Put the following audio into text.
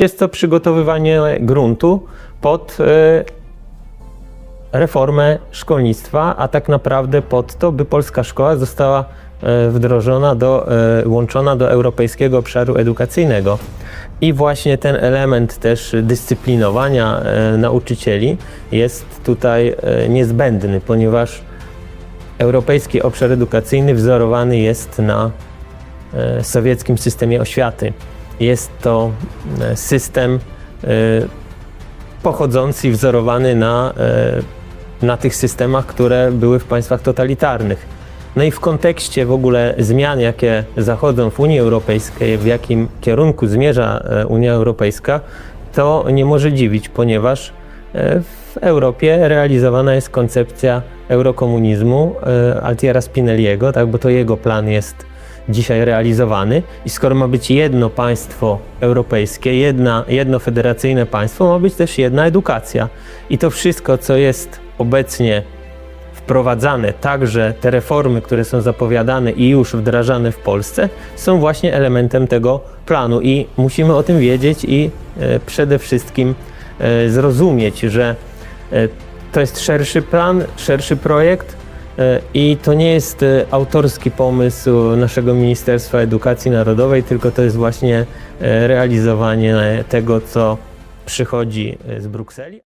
Jest to przygotowywanie gruntu pod e, reformę szkolnictwa, a tak naprawdę pod to, by polska szkoła została e, wdrożona, do, e, łączona do europejskiego obszaru edukacyjnego. I właśnie ten element też dyscyplinowania nauczycieli jest tutaj niezbędny, ponieważ europejski obszar edukacyjny wzorowany jest na sowieckim systemie oświaty. Jest to e, system e, pochodzący wzorowany na, e, na tych systemach, które były w państwach totalitarnych. No i w kontekście w ogóle zmian, jakie zachodzą w Unii Europejskiej, w jakim kierunku zmierza Unia Europejska, to nie może dziwić, ponieważ w Europie realizowana jest koncepcja eurokomunizmu Altiera Spinelliego, tak, bo to jego plan jest dzisiaj realizowany i skoro ma być jedno państwo europejskie, jedna, jedno federacyjne państwo, ma być też jedna edukacja. I to wszystko, co jest obecnie wprowadzane, także te reformy, które są zapowiadane i już wdrażane w Polsce, są właśnie elementem tego planu i musimy o tym wiedzieć i e, przede wszystkim e, zrozumieć, że e, to jest szerszy plan, szerszy projekt i to nie jest e, autorski pomysł naszego Ministerstwa Edukacji Narodowej, tylko to jest właśnie e, realizowanie tego, co przychodzi e, z Brukseli.